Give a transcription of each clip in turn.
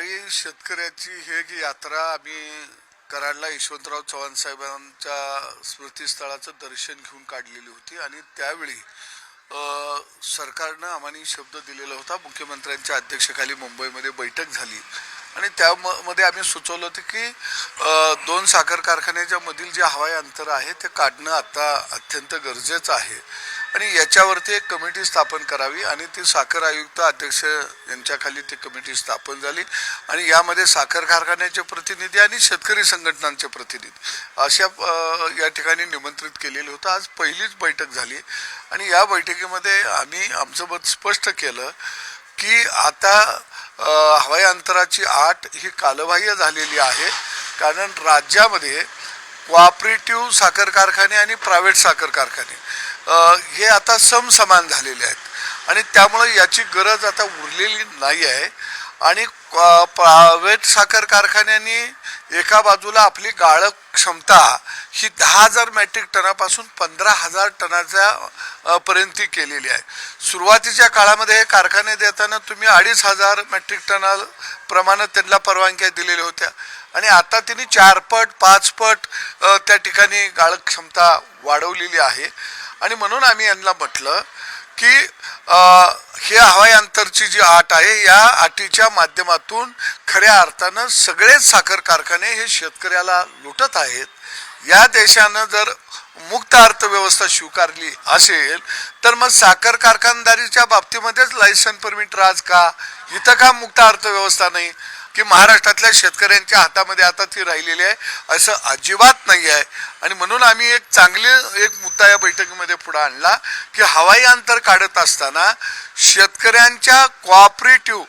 वारी शेतकऱ्याची हे जी यात्रा आम्ही कराडला यशवंतराव चव्हाण साहेबांच्या स्मृतीस्थळाचं दर्शन घेऊन काढलेली होती आणि त्यावेळी सरकारनं आम्हाला शब्द दिलेला होता. मुख्यमंत्र्यांच्या अध्यक्षतेखाली मुंबईमध्ये बैठक झाली. आणि त्यामध्ये आम्ही सुचवलं होतं की दोन साखर कारखान्याच्या मधील जे हवाई अंतर आहे ते काढणं आता अत्यंत गरजेचं आहे. आणि याच्यावरती एक कमिटी स्थापन करावी आणि ती साखर आयुक्त अध्यक्ष यांच्याखाली ती कमिटी स्थापन झाली. आणि यामध्ये साखर कारखान्याचे प्रतिनिधी आणि शेतकरी संघटनांचे प्रतिनिधी अशा या ठिकाणी निमंत्रित केलेलं होतं. आज पहिलीच बैठक झाली. आणि या बैठकीमध्ये आम्ही आमचं मत स्पष्ट केलं की आता हवाई अंतराची आठ ही कालबाह्य झालेली आहे. कारण राज्यामध्ये कोऑपरेटिव्ह साखर कारखाने आणि प्रायव्हेट साखर कारखाने. हे आता समसमान झालेले आहेत. आणि त्यामुळे याची गरज आता उरलेली नाही आहे. आणि प्रायव्हेट साखर कारखान्यांनी एका बाजूला आपली गाळक क्षमता ही दहा हजार मेट्रिक टनापासून पंधरा हजार टनाच्या पर्यंत ती केलेली आहे. सुरुवातीच्या काळामध्ये हे कारखाने देताना तुम्ही अडीच हजार मेट्रिक टना प्रमाणे त्यांना परवानग्या दिलेल्या होत्या. आणि आता त्यांनी चार पट त्या ठिकाणी गाळक क्षमता वाढवलेली आहे. आणि म्हणून आम्ही यांना म्हटलं की हे हवाई अंतरची जी आट आहे या आटीच्या माध्यमातून खऱ्या अर्थानं सगळेच साखर कारखाने हे शेतकऱ्याला लुटत आहेत. या देशानं जर मुक्त अर्थव्यवस्था स्वीकारली असेल तर मग साखर कारखानदारीच्या बाबतीमध्येच लायसन परमिट राज का? इथं का मुक्त अर्थव्यवस्था नाही? की महाराष्ट्रातल्या शेतकऱ्यांच्या हातामध्ये आता ती राहिलेली आहे असं अजिबात नाही आहे. आणि म्हणून आम्ही एक चांगले एक मुद्दा या बैठकीमध्ये पुढे आणला की हवाई अंतर काढत असताना शेतकऱ्यांच्या कोऑपरेटिव्ह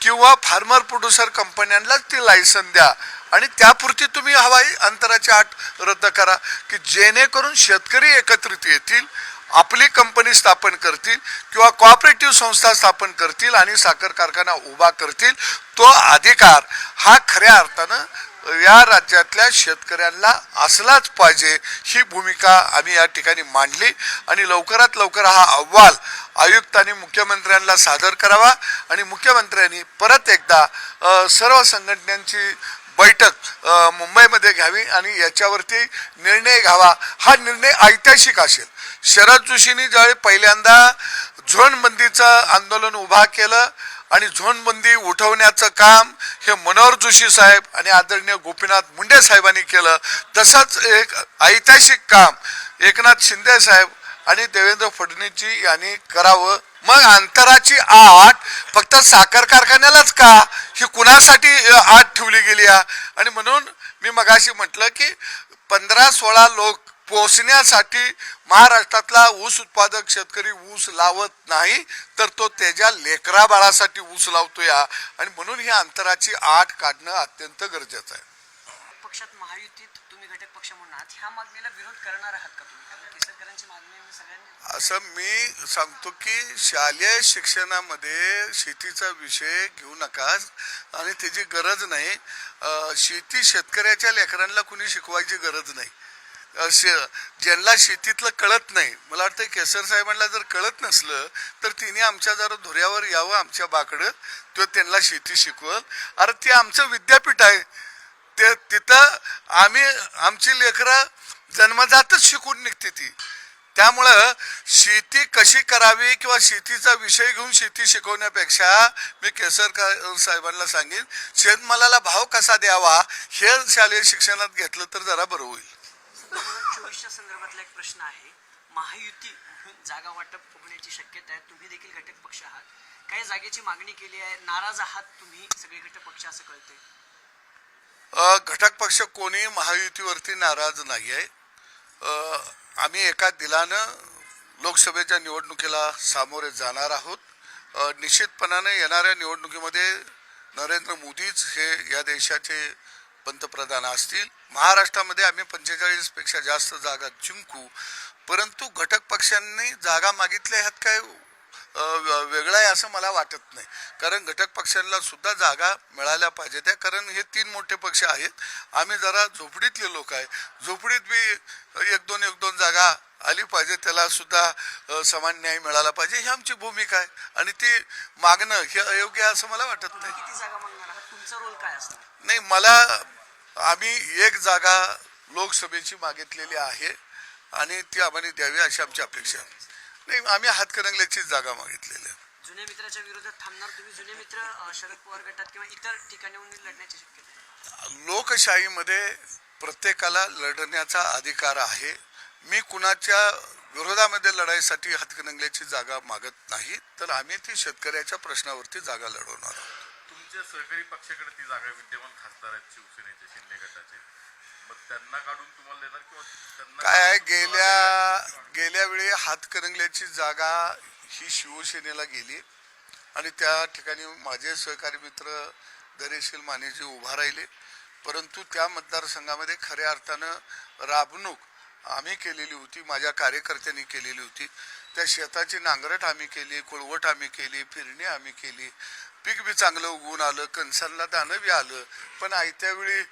किंवा फार्मर प्रोड्युसर कंपन्यांनाच ती लायसन द्या. आणि त्यापुरती तुम्ही हवाई अंतराची आट रद्द करा की जेणेकरून शेतकरी एकत्रित येतील आपली कंपनी स्थापन करतील किंवा कॉपरेटिव्ह संस्था स्थापन करतील आणि साखर कारखाना उभा करतील तो अधिकार हा खऱ्या अर्थानं या राज्यातल्या शेतकऱ्यांना असलाच पाहिजे ही भूमिका आम्ही या ठिकाणी मांडली. आणि लवकरात लवकर हा अहवाल आयुक्तांनी मुख्यमंत्र्यांना सादर करावा. आणि मुख्यमंत्र्यांनी परत एकदा सर्व संघटनांची बैठक मुंबईमध्ये घ्यावी आणि याच्यावरती निर्णय घ्यावा. हा निर्णय ऐतिहासिक असेल. शरद जोशींनी ज्यावेळी पहिल्यांदा झोनबंदीचं आंदोलन उभा केलं आणि झोनबंदी उठवण्याचं काम हे मनोहर जोशी साहेब आणि आदरणीय गोपीनाथ मुंडे साहेबांनी केलं तसंच एक ऐतिहासिक काम एकनाथ शिंदे साहेब आणि देवेंद्र फडणवीसजी यांनी करावं. मग अंतराची आठ फक्त साखर कारखान्यालाच का? ही कुणासाठी आठ आट ठेवली गेली आणि म्हणून मी मगाशी म्हटलं की पंधरा सोळा लोक पोचण्यासाठी महाराष्ट्रातला ऊस उत्पादक शेतकरी ऊस लावत नाही तर तो त्याच्या लेकरा बाळासाठी ऊस लावतो या. आणि म्हणून ही अंतराची आठ काढणं अत्यंत गरजेचं आहे. पक्षात महायुतीत तुम्ही घटक पक्ष म्हणून ह्या मागणीला विरोध करणार आहात का तुम्ही कारण केसरकरांची मागणी आहे सगळ्यांनी असं मी सांगतो की शालेय शिक्षणामध्ये शेतीचा विषय घेऊ नका आणि त्याची गरज नाही. शेती शेतकऱ्याच्या लेकरांना कुणी शिकवायची गरज नाही. शे- ज्यांना शेतीतलं कळत नाही मला वाटतं केसर साहेबांना जर कळत नसलं तर तिने आमच्या जरा धुऱ्यावर यावं आमच्या बाकडं तो त्यांना शेती शिकवल. अरे ते आमचं विद्यापीठ आहे. ते तिथं आम्ही आमची लेकरं जन्मजातच शिकून निघते ती. त्यामुळं शेती कशी करावी किंवा शेतीचा विषय घेऊन शेती शिकवण्यापेक्षा मी केसरकर साहेबांना सांगेन शेतमालाला भाव कसा द्यावा हे शालेय शिक्षणात घेतलं तर जरा बरं होईल. चोवीसच्या संदर्भातला एक प्रश्न आहे. महायुती जागा वाटप होण्याची शक्यता आहे. तुम्ही देखील घटक पक्ष आहात. काही जागेची मागणी केली आहे. नाराज आहात तुम्ही सगळे घटक पक्ष असं कळतंय. अ, घटक पक्ष कोणी महायुतीवरती नाराज नाही आहे. आम्ही एका दिलानं लोकसभेच्या निवडणुकीला सामोरे जाणार आहोत. निश्चितपणाने येणाऱ्या निवडणुकीमध्ये नरेंद्र मोदीच हे या देशाचे पंतप्रधान असतील. महाराष्ट्रामध्ये आम्ही पंचेचाळीसपेक्षा जास्त जागा जिंकू. परंतु घटक पक्षांनी जागा मागितल्या ह्यात काय वेगळं आहे असं मला वाटत नाही. कारण घटक पक्षांना सुद्धा जागा मिळाल्या पाहिजे त्या. कारण हे तीन मोठे पक्ष आहेत. आम्ही जरा झोपडीतले लोक आहे. झोपडीत बी एक दोन एक दोन जागा आली पाहिजे. त्याला सुद्धा समान न्याय मिळाला पाहिजे. ही आमची भूमिका आहे. आणि ती मागणं हे अयोग्य आहे असं मला वाटत नाही. नाही मला आम्ही एक जागा लोकसभेची मागितलेली आहे. आणि ती आम्हाला द्यावी अशी आमची अपेक्षा आहे. नाही आम्ही हातकणंगल्याचीच जागा मागितलेली आहे. जुन्या मित्राच्या विरोधात थांबणार तुम्ही? जुने मित्र अं, शरद पवार गटात किंवा इतर ठिकाणाहून लढण्याची शक्यता आहे. लोकशाहीमध्ये प्रत्येकाला लढण्याचा अधिकार आहे. मी कुणाच्या विरोधामध्ये लढाईसाठी हातकणंगल्याची जागा मागत नाही तर आम्ही ती शेतकऱ्याच्या प्रश्नावरती जागा लढवणार आहोत. तुमच्या सहकारी पक्षाकडे ती जागा विद्यमान खासदार आहेत शिवसेनेचे शिंदे गटाचे. काय आहे गेल्या? गेल्या वेळी हातकणंगल्याची जागा ही शिवसेनेला गेली. आणि त्या ठिकाणी माझे सहकारी मित्र धैर्यशील मानेजी उभा राहिले. परंतु त्या मतदारसंघामध्ये खऱ्या अर्थानं राबणूक आम्ही केलेली होती माझ्या कार्यकर्त्यांनी केलेली होती. त्या शेताची नांगरट आम्ही केली कुळवट आम्ही केली फिरणी आम्ही केली. पीक बी चांगलं उगवून आलं कणसांना दाणं बी आलं. पण आयत्या वेळी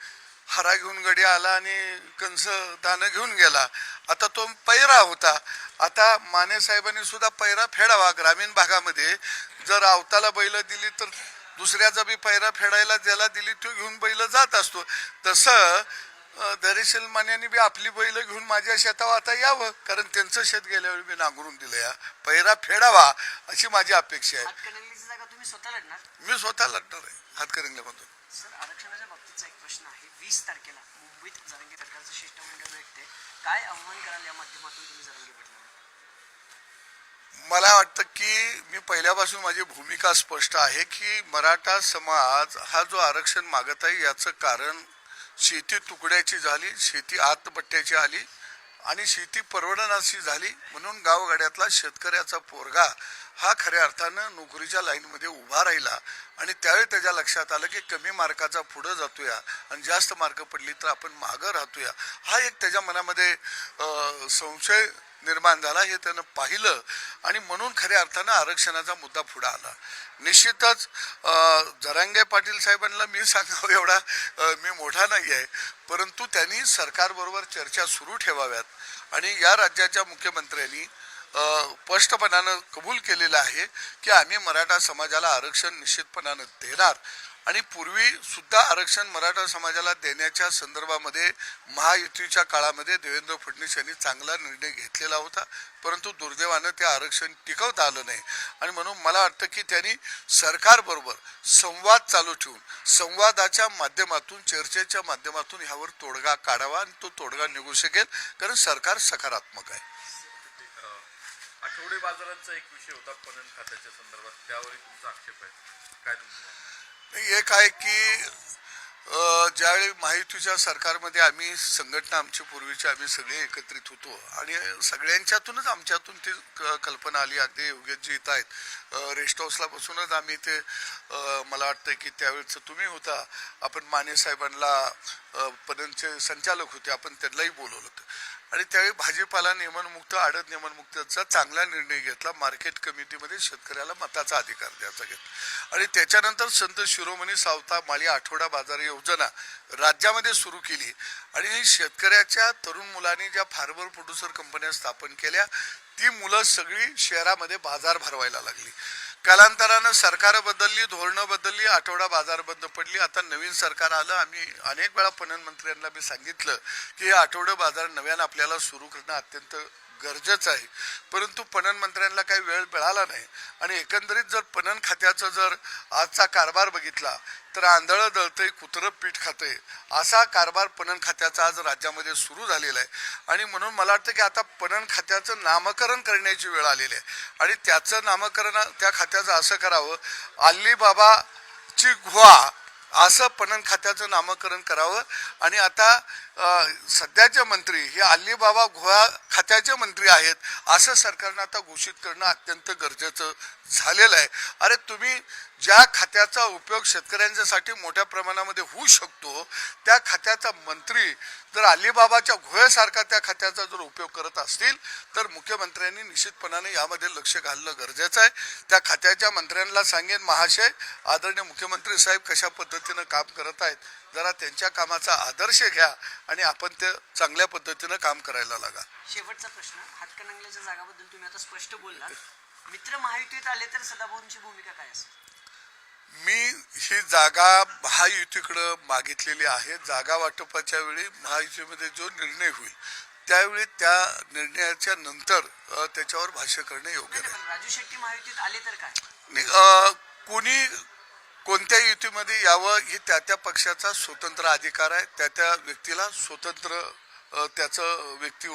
हरा घेऊन गडी आला आणि कंस दाणं घेऊन गेला. आता तो पैरा होता. आता माने साहेबांनी सुद्धा पैरा फेडावा ग्रामीण भागामध्ये. जर आवताला बैल दिली तर दुसऱ्याचा बी पैरा फेडायला ज्याला दिली तो घेऊन बैल जात असतो. तसं अं, धैर्यशील मान्यांनी बी आपली बैल घेऊन माझ्या शेतावर आता यावं. कारण त्यांचं शेत गेल्या वेळी मी नांगरून दिलं या पैरा फेडावा अशी माझी अपेक्षा आहे. मी स्वतः लढणार आहे. हातकरंगल्यामधून सर आरक्षणाच्या बाबतीतचा एक प्रश्न आहे. वीस तारखेला मुंबईत जरंगे सरकारचं शिष्टमंडळ भेटते. काय आव्हान कराल या माध्यमातून तुम्ही जरंगे भेटणार? मला वाटतं की मी पहिल्यापासून माझी भूमिका स्पष्ट आहे की मराठा समाज हा जो आरक्षण मागत आहे याचं कारण शेती तुकड्याची झाली शेती आतपट्ट्याची आली आणि शेती परवडनाशी झाली म्हणून गावगाड्यातला शेतकऱ्याचा पोरगा हा खऱ्या अर्थानं नोकरीच्या लाईनमध्ये उभा राहिला आणि त्यावेळी त्याच्या लक्षात आलं की कमी मार्काचा पुढं जातोया आणि जास्त मार्क पडली तर आपण मागं राहतोया. हा एक त्याच्या मनामध्ये संशय निर्माण झाला हे त्यानं पाहिलं आणि म्हणून खऱ्या अर्थानं आरक्षणाचा मुद्दा पुढे आला. निश्चितच जरांगे पाटील साहेबांना मी सांगावं एवढा मी मोठा नाही आहे परंतु त्यांनी सरकारबरोबर चर्चा सुरू ठेवाव्यात आणि या राज्याच्या मुख्यमंत्र्यांनी स्पष्टपणानं कबूल केलेलं आहे की आम्ही मराठा समाजाला आरक्षण निश्चितपणानं देणार आणि पूर्वी सुद्धा आरक्षण मराठा समाजाला देण्याच्या संदर्भामध्ये महायुतीच्या काळामध्ये देवेंद्र फडणवीस यांनी चांगला निर्णय घेतलेला होता परंतु दुर्दैवानं ते आरक्षण टिकवता आलं नाही. आणि म्हणून मला वाटतं की त्यांनी सरकारबरोबर संवाद चालू ठेवून संवादाच्या माध्यमातून चर्चेच्या माध्यमातून ह्यावर तोडगा काढावा आणि तो तोडगा निघू शकेल कारण सरकार सकारात्मक आहे. आठवडे बाजारांचा एक विषय होता पणन खात्याच्या संदर्भात. त्यावरही तुमचा आक्षेप आहे. काय तुमचं? एक आहे की ज्यावेळी माहितीच्या सरकारमध्ये आम्ही संघटना आमची पूर्वीची आम्ही सगळे एकत्रित होतो आणि सगळ्यांच्यातूनच आमच्यातून ती क- कल्पना आली. अगदी योग्यजी येत आहेत. रेस्ट हाऊसला बसूनच आम्ही ते मला वाटतं की त्यावेळेचं तुम्ही होता. आपण माने साहेबांना पदनचे संचालक होते. आपण त्यांनाही बोलवलं होतं. आणि त्यावेळी भाजीपाला नियमनमुक्त आडत नियमनमुक्तचा चांगला निर्णय घेतला. मार्केट कमिटीमध्ये शेतकऱ्याला मताचा अधिकार द्यायचा घेतला. आणि त्याच्यानंतर संत शिरोमणी सावता माळी आठवडा बाजार योजना राज्यामध्ये सुरू केली. आणि शेतकऱ्याच्या तरुण मुलांनी ज्या फार्मर प्रोड्युसर कंपन्या स्थापन केल्या ती मुलं सगळी शहरामध्ये बाजार भरवायला लागली. कालांतरानं सरकार बदलली धोरणं बदलली आठवडा बाजार बंद पडली. आता नवीन सरकार आलं. आम्ही अनेक वेळा पणन मंत्र्यांना मी सांगितलं की हे आठवडं बाजार नव्यानं आपल्याला सुरू करणं अत्यंत गरजेचं आहे. परंतु पणन मंत्र्यांना काही वेळ मिळाला नाही. आणि एकंदरीत जर पणन खात्याचं जर आजचा कारभार बघितला तर आंधळं दळतंय कुत्रं पीठ खातंय असा कारभार पणन खात्याचा आज राज्यामध्ये सुरू झालेला आहे. आणि म्हणून मला वाटतं की आता पणन खात्याचं नामकरण करण्याची वेळ आलेली आहे. आणि त्याचं नामकरण त्या खात्याचं असं करावं अल्लीबाबाची गुहा असं पणन खात्याचं नामकरण करावं. आणि आता सध्याचे मंत्री हे अल्लीबाबा गोहा खात्याचे मंत्री आहेत. असं सरकारनं आता घोषित करणं अत्यंत गरजेचं झालेलं आहे. अरे तुम्ही ज्या खात्याचा उपयोग शेतकऱ्यांच्यासाठी मोठ्या प्रमाणामध्ये होऊ शकतो त्या खात्याचा मंत्री जर अलिबाबाच्या घोळ्यासारखा त्या खात्याचा जर उपयोग करत असतील तर मुख्यमंत्र्यांनी निश्चितपणाने यामध्ये लक्ष घालणं गरजेचं आहे. त्या खात्याच्या मंत्र्यांना सांगेन महाशय आदरणीय मुख्यमंत्री साहेब कशा पद्धतीनं काम करत आहेत जरा त्यांच्या कामाचा आदर्श घ्या आणि आपण ते चांगल्या पद्धतीनं काम करायला लागा. शेवटचा प्रश्न हातकणंगल्याच्या जागाबद्दल तुम्ही आता स्पष्ट बोललात. मित्र महायुतीत आले तर सदाभाऊंची भूमिका काय असेल मी ही जागा महायुतीकडं मागितलेली आहे. जागा वाटपाच्या वेळी महायुतीमध्ये जो निर्णय होईल त्यावेळी त्या निर्णयाच्या नंतर त्याच्यावर भाष्य करणे योग्य नाही, नाही पण राजू शेट्टी महायुतीत आले तर काय? आणि, अ, कोणी कोणत्या युतीमध्ये यावं ही त्या त्या पक्षाचा स्वतंत्र अधिकार आहे. त्या त्या व्यक्तीला स्वतंत्र त्याचं व्यक्ती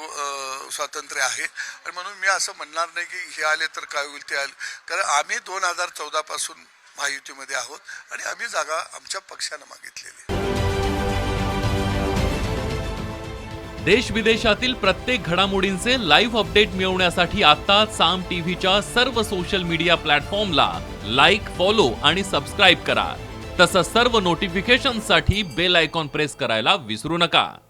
स्वातंत्र्य आहे. आणि म्हणून मी असं म्हणणार नाही की हे आले तर काय होईल ते आले. कारण आम्ही दोन हजार चौदा पासून महायुतीमध्ये आहोत आणि आम्ही जागा आमच्या पक्षानं मागितलेली देश विदेशातील प्रत्येक घडामोडींचे लाईव्ह अपडेट मिळवण्यासाठी आता साम टीव्हीच्या सर्व सोशल मीडिया प्लॅटफॉर्मला लाईक फॉलो आणि सबस्क्राईब करा. तसंच सर्व नोटिफिकेशनसाठी बेल आयकॉन प्रेस करायला विसरू नका.